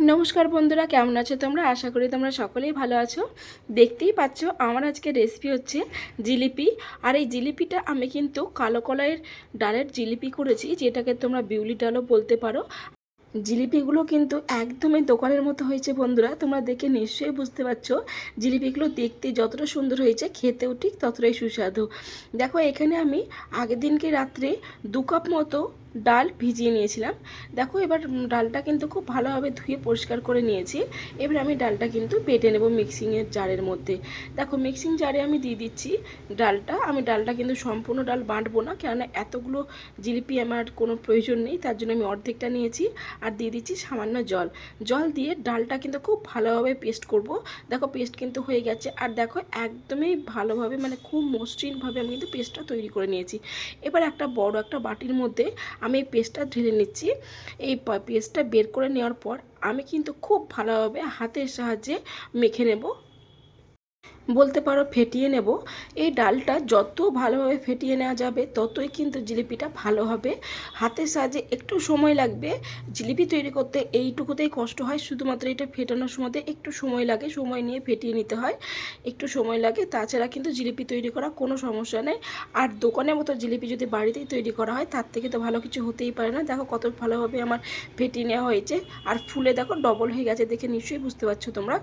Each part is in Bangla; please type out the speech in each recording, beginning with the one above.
নমস্কার বন্ধুরা, কেমন আছো তোমরা? আশা করি তোমরা সকলেই ভালো আছো। দেখতেই পাচ্ছ, আমার আজকে রেসিপি হচ্ছে জিলিপি। আর এই জিলিপিটা আমি কিন্তু কালো কলাইয়ের ডালের জিলিপি করেছি, যেটাকে তোমরা বিউলি ডালও বলতে পারো। জিলিপিগুলো কিন্তু একদমই দোকানের মতো হয়েছে বন্ধুরা, তোমরা দেখে নিশ্চয়ই বুঝতে পারছ। জিলিপিগুলো দেখতে যতটা সুন্দর হয়েছে, খেতেও ঠিক ততটাই সুস্বাদু। দেখো, এখানে আমি আগের দিনকে রাত্রে দু কাপ মতো ডাল ভিজিয়ে নিয়েছিলাম। দেখো এবার ডালটা কিন্তু খুব ভালোভাবে ধুয়ে পরিষ্কার করে নিয়েছি। এবার আমি ডালটা কিন্তু বেটে নেব মিক্সিংয়ের জারের মধ্যে। দেখো মিক্সিং জারে আমি দিয়ে দিচ্ছি ডালটা। আমি ডালটা কিন্তু সম্পূর্ণ ডাল বাঁটবো না, কেননা এতগুলো জিলিপি আমার কোনো প্রয়োজন নেই, তার জন্য আমি অর্ধেকটা নিয়েছি। আর দিয়ে দিচ্ছি সামান্য জল। জল দিয়ে ডালটা কিন্তু খুব ভালোভাবে পেস্ট করব। দেখো পেস্ট কিন্তু হয়ে গেছে। আর দেখো একদমই ভালোভাবে মানে খুব মসৃণভাবে আমি কিন্তু পেস্টটা তৈরি করে নিয়েছি। এবার একটা বড় একটা বাটির মধ্যে আমি এই পেস্টটা ঢেলে নিচ্ছি। এই পেস্টটা বের করে নেওয়ার পর আমি কিন্তু খুব ভালোভাবে হাতের সাহায্যে মেখে নেব। বলতে পারো ফেটিয়ে নেব। এই ডালটা যত ভালোভাবে ফেটিয়ে নেওয়া যাবে, ততই কিন্তু জিলিপিটা ভালো হবে। হাতের সাহায্যে একটু সময় লাগবে। জিলিপি তৈরি করতে এইটুকুতেই কষ্ট হয়, শুধুমাত্র এটা ফেটানোর সময়তে একটু সময় লাগে, সময় নিয়ে ফেটিয়ে নিতে হয়। একটু সময় লাগে, তাছাড়া কিন্তু জিলিপি তৈরি করা কোনো সমস্যা নেই। আর দোকানের মতো জিলিপি যদি বাড়িতেই তৈরি করা হয়, তার থেকে তো ভালো কিছু হতেই পারে না। দেখো কত ভালোভাবে আমার ফেটিয়ে নেওয়া হয়েছে। আর ফুলে দেখো ডবল হয়ে গেছে দেখে নিশ্চয়ই বুঝতে পারছ তোমরা।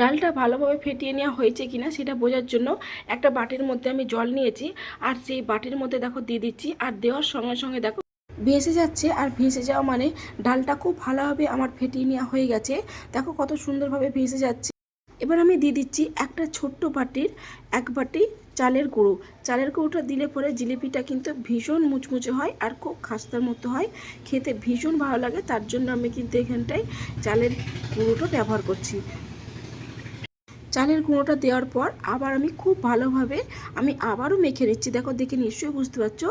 ডালটা ভালোভাবে ফেটিয়ে নেওয়া হয়েছে কিনা সেটা বোঝার জন্য একটা বাটির মধ্যে আমি জল নিয়েছি, আর সেই বাটির মধ্যে দেখো দিয়ে দিচ্ছি, আর দেওয়ার সঙ্গে সঙ্গে দেখো ভেসে যাচ্ছে, আর ভেসে যাওয়া মানে ডালটা খুব ভালোভাবে আমার ফেটিয়ে নেওয়া হয়ে গেছে। দেখো কত সুন্দরভাবে ভেসে যাচ্ছে। এবার আমি দিয়ে দিচ্ছি একটা ছোট্ট বাটির, এক বাটি চালের গুঁড়ো। চালের গুঁড়োটা দিলে পরে জিলিপিটা কিন্তু ভীষণ মুচমুচে হয় আর খুব খাস্তার মতো হয়। খেতে ভীষণ ভালো লাগে, তার জন্য আমি কিন্তু এখানটায় চালের গুঁড়োটা ব্যবহার করছি। চালের গুঁড়োটা দেওয়ার পর আবার আমি খুব ভালোভাবে আমি আবারও মেখে নিচ্ছি। দেখো, দেখে নিশ্চয়ই বুঝতে পারছ।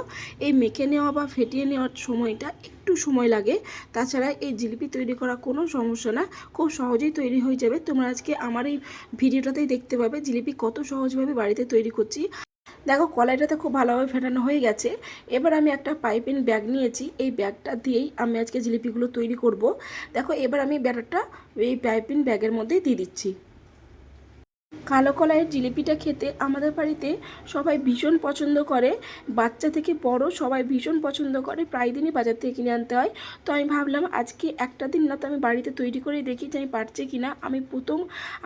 এই মেখে নেওয়া বা ফেটিয়ে নেওয়ার সময়টা একটু সময় লাগে। তাছাড়া এই জিলিপি তৈরি করা কোনো সমস্যা না, খুব সহজেই তৈরি হয়ে যাবে। তোমরা আজকে আমার এই ভিডিওটাতেই দেখতে পাবে জিলিপি কত সহজভাবে বাড়িতে তৈরি করছি। দেখো কলাইটাতে খুব ভালোভাবে ফেটানো হয়ে গেছে। এবার আমি একটা পাইপিং ব্যাগ নিয়েছি। এই ব্যাগটা দিয়েই আমি আজকে জিলিপিগুলো তৈরি করব। দেখো, এবার আমি ব্যাটারটা এই পাইপিং ব্যাগের মধ্যেই দিয়ে দিচ্ছি। কালো কলাইয়ের জিলিপিটা খেতে আমাদের বাড়িতে সবাই ভীষণ পছন্দ করে। বাচ্চা থেকে বড় সবাই ভীষণ পছন্দ করে। প্রায় দিনই বাজার থেকে কিনে আনতে হয়। তো আমি ভাবলাম, আজকে একটা দিন না তো আমি বাড়িতে তৈরি করে দেখি যে আমি পারছি কি না আমি প্রথম,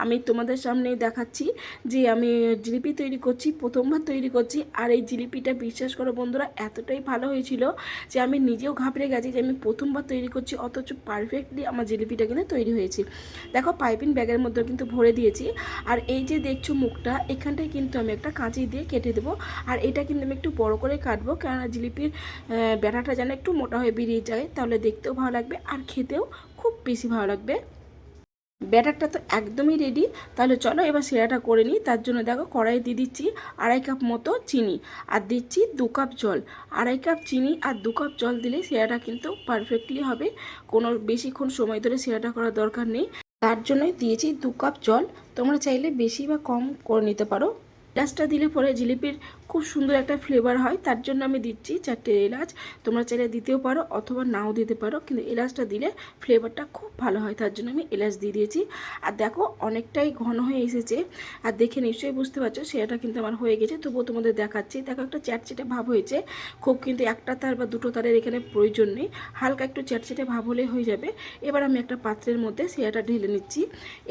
আমি তোমাদের সামনে দেখাচ্ছি যে আমি জিলিপি তৈরি করছি, প্রথমবার তৈরি করছি। আর এই জিলিপিটা বিশ্বাস করো বন্ধুরা, এতটাই ভালো হয়েছিল যে আমি নিজেও ঘাবড়ে গেছি যে আমি প্রথমবার তৈরি করছি, অথচ পারফেক্টলি আমার জিলিপিটা কিন্তু তৈরি হয়েছে। দেখো পাইপিং ব্যাগের মধ্যে কিন্তু ভরে দিয়েছি। আর এই যে দেখছ মুখটা, এখানটায় কিন্তু আমি একটা কাঁচি দিয়ে কেটে দেবো। আর এটা কিন্তু আমি একটু বড় করে কাটবো, কেননা জিলিপির ব্যাটাটা যেন একটু মোটা হয়ে বেরিয়ে যায়, তাহলে দেখতেও ভালো লাগবে আর খেতেও খুব বেশি ভালো লাগবে। ব্যাটারটা তো একদমই রেডি তাহলে চলো এবার সেরাটা করে নিই। তার জন্য দেখো কড়াই দিয়ে দিচ্ছি আড়াই কাপ মতো চিনি, আর দিচ্ছি দু কাপ জল। আড়াই কাপ চিনি আর দু কাপ জল দিলে সেরাটা কিন্তু পারফেক্টলি হবে। কোনো বেশিক্ষণ সময় ধরে সেরাটা করার দরকার নেই। তার জন্যই দিয়েছি দু কাপ জল। তোমরা চাইলে বেশি বা কম করে নিতে পারো। এলাচটা দিলে পরে জিলিপির খুব সুন্দর একটা ফ্লেভার হয়, তার জন্য আমি দিচ্ছি চারটে এলাচ। তোমরা চাইলে দিতেও পারো অথবা নাও দিতে পারো, কিন্তু এলাচটা দিলে ফ্লেভারটা খুব ভালো হয়, তার জন্য আমি এলাচ দিয়ে দিয়েছি। আর দেখো অনেকটাই ঘন হয়ে এসেছে, আর দেখে নিশ্চয়ই বুঝতে পারছ সেটা কিন্তু আমার হয়ে গেছে, তবুও তোমাদের দেখাচ্ছি। দেখো একটা চ্যাটচেটে ভাব হয়েছে, খুব কিন্তু একটা তার বা দুটো তারের এখানে প্রয়োজন নেই, হালকা একটু চ্যাটচেটে ভাব হলে হয়ে যাবে। এবার আমি একটা পাত্রের মধ্যে সেটা ঢেলে নিচ্ছি।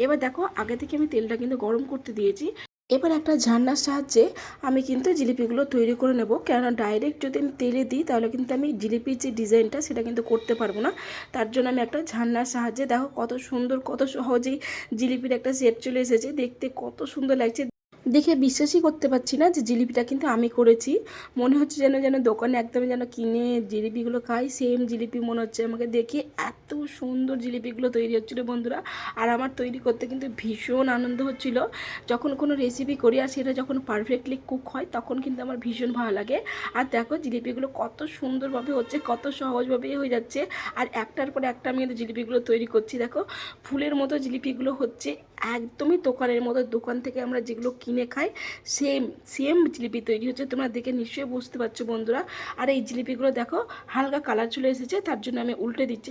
এবার দেখো আগে থেকে আমি তেলটা কিন্তু গরম করতে দিয়েছি এবার একটা ঝান্নার সাহায্যে আমি কিন্তু জিলিপিগুলো তৈরি করে নেব। কেননা ডাইরেক্ট যদি আমি তেলে দিই, তাহলে কিন্তু আমি জিলিপির যে ডিজাইনটা, সেটা কিন্তু করতে পারব না। তার জন্য আমি একটা ঝান্নার সাহায্যে, দেখো কত সুন্দর, কত সহজেই জিলিপির একটা শেপ চলে এসেছে। দেখতে কত সুন্দর লাগছে। দেখে বিশ্বাসই করতে পারছি না যে জিলিপিটা কিন্তু আমি করেছি। মনে হচ্ছে যেন যেন দোকানে একদম যেন কিনে জিলিপিগুলো খাই। সেম জিলিপি মনে হচ্ছে আমাকে দেখে এত সুন্দর জিলিপিগুলো তৈরি হচ্ছিল বন্ধুরা। আর আমার তৈরি করতে কিন্তু ভীষণ আনন্দ হচ্ছিল। যখন কোনো রেসিপি করি আর সেটা যখন পারফেক্টলি কুক হয়, তখন কিন্তু আমার ভীষণ ভালো লাগে। আর দেখো জিলিপিগুলো কত সুন্দরভাবে হচ্ছে, কত সহজভাবেই হয়ে যাচ্ছে। আর একটার পর একটা আমি কিন্তু জিলিপিগুলো তৈরি করছি। দেখো ফুলের মতো জিলিপিগুলো হচ্ছে একদমই দোকানের মতো দোকান থেকে আমরা যেগুলো কিনে খাই সেম সেম জিলিপি তৈরি হচ্ছে। তোমরা দেখে নিশ্চয়ই বুঝতে পারছ বন্ধুরা। আর এই জিলিপিগুলো দেখো, হালকা কালার চলে এসেছে, তার জন্য আমি উল্টে দিচ্ছি।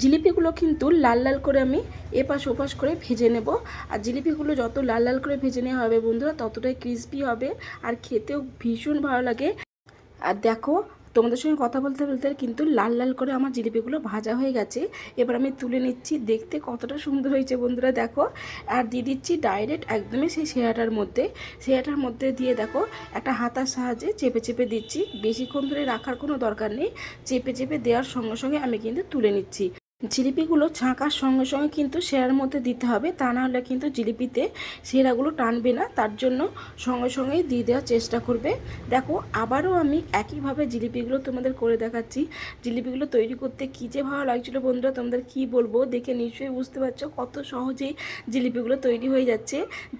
জিলিপিগুলো কিন্তু লাল লাল করে আমি এপাশ ওপাশ করে ভেজে নেব। আর জিলিপিগুলো যত লাল লাল করে ভেজে নেওয়া হবে বন্ধুরা, ততটাই ক্রিস্পি হবে। আর খেতেও ভীষণ ভালো লাগে। আর দেখো তোমাদের সঙ্গে কথা বলতে বলতে কিন্তু লাল লাল করে আমার জিলিপিগুলো ভাজা হয়ে গেছে। এবার আমি তুলে নিচ্ছি, দেখতে কতটা সুন্দর হয়েছে বন্ধুরা, দেখো। আর দিয়ে দিচ্ছি ডাইরেক্ট একদমই সেই শেয়াটার মধ্যে। শেয়াটার মধ্যে দিয়ে দেখো, একটা হাতার সাহায্যে চেপে চেপে দিচ্ছি। বেশিক্ষণ ধরে রাখার কোনো দরকার নেই। চেপে চেপে দেওয়ার সঙ্গে সঙ্গে আমি কিন্তু তুলে নিচ্ছি। জিলিপিগুলো ছাঁকার সঙ্গে সঙ্গে কিন্তু সেরার মধ্যে দিতে হবে। তা না হলে কিন্তু জিলিপিতে সেরাগুলো টানবে না। তার জন্য সঙ্গে সঙ্গেই দিয়ে দেওয়ার চেষ্টা করবে। দেখো, আবারও আমি একইভাবে জিলিপিগুলো তোমাদের করে দেখাচ্ছি। জিলিপিগুলো তৈরি করতে কী যে ভালো লাগছিল বন্ধুরা, তোমাদের কি বলব? দেখে নিশ্চয়ই বুঝতে পারছ কত সহজেই জিলিপিগুলো তৈরি হয়ে যাচ্ছে।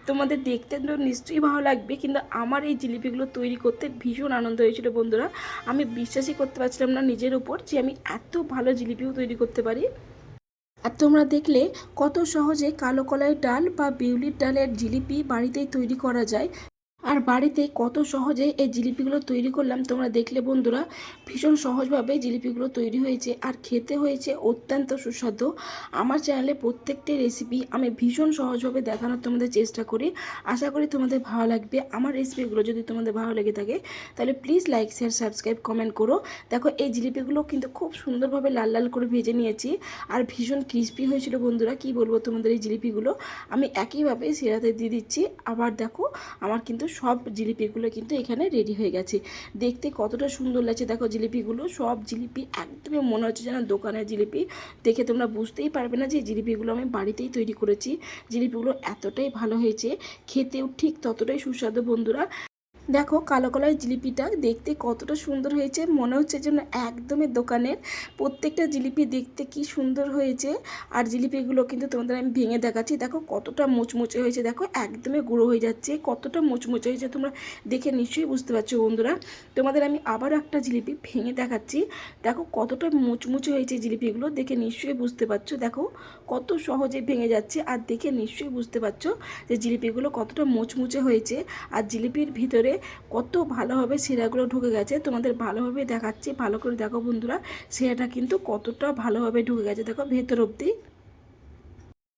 তোমাদের দেখতে তো নিশ্চয়ই ভালো লাগবে, কিন্তু আমার এই জিলিপিগুলো তৈরি করতে ভীষণ আনন্দ হয়েছিল বন্ধুরা। আমি বিশ্বাসই করতে পারছিলাম না নিজের উপর যে আমি এত ভালো জিলিপিও তৈরি করতে পারি। আর তোমরা দেখলে কত সহজে কালো কলাই ডাল বা বিউলির ডালের জিলিপি বাড়িতেই তৈরি করা যায়। আর বাড়িতে কত সহজে এই জিলিপিগুলো তৈরি করলাম তোমরা দেখলে বন্ধুরা, ভীষণ সহজভাবে জিলিপিগুলো তৈরি হয়েছে আর খেতে হয়েছে অত্যন্ত সুস্বাদু। আমার চ্যানেলে প্রত্যেকটি রেসিপি আমি ভীষণ সহজভাবে দেখানোর তোমাদের চেষ্টা করি। আশা করি তোমাদের ভালো লাগবে। আমার রেসিপিগুলো যদি তোমাদের ভালো লেগে থাকে, তাহলে please like share subscribe comment করো। দেখো, এই জিলিপিগুলো কিন্তু খুব সুন্দরভাবে লাল লাল করে ভেজে নিয়েছি আর ভীষণ ক্রিস্পি হয়েছিল বন্ধুরা। কি বলব তোমাদের এই জিলিপিগুলো? আমি একইভাবে সেরাতে দিয়ে দিচ্ছি। আবার দেখো, আমার কিন্তু সব জিলিপিগুলো কিন্তু এখানে রেডি হয়ে গেছে। দেখতে কতটা সুন্দর লাগছে। দেখো জিলিপিগুলো, সব জিলিপি একদমই মনে হচ্ছে যেন দোকানের জিলিপি। দেখে তোমরা বুঝতেই পারবে না যে জিলিপিগুলো আমি বাড়িতেই তৈরি করেছি। জিলিপিগুলো এতটাই ভালো হয়েছে, খেতেও ঠিক ততটাই সুস্বাদু বন্ধুরা। দেখো কালো কলার জিলিপিটা দেখতে কতটা সুন্দর হয়েছে। মনে হচ্ছে যেন একদমই দোকানের প্রত্যেকটা জিলিপি দেখতে কি সুন্দর হয়েছে। আর জিলিপিগুলো কিন্তু তোমাদের আমি ভেঙে দেখাচ্ছি। দেখো কতটা মুচমুচে হয়েছে। দেখো একদমই গুঁড়ো হয়ে যাচ্ছে। কতটা মুচমুচে হয়েছে তোমরা দেখে নিশ্চয়ই বুঝতে পারছ বন্ধুরা। তোমাদের আমি আবার একটা জিলিপি ভেঙে দেখাচ্ছি। দেখো কতটা মুচমুচে হয়েছে জিলিপিগুলো দেখে নিশ্চয়ই বুঝতে পারছ। দেখো কত সহজে ভেঙে যাচ্ছে। আর দেখে নিশ্চয়ই বুঝতে পারছ যে জিলিপিগুলো কতটা মুচমুচে হয়েছে। আর জিলিপির ভিতরে কত ভালোভাবে শিরাগুলো ঢুকে গেছে। তোমাদের ভালোভাবে দেখাচ্ছি। ভালো করে দেখো বন্ধুরা, শিরাটা কিন্তু কতটা ভালোভাবে ঢুকে গেছে। দেখো ভেতর অবধি।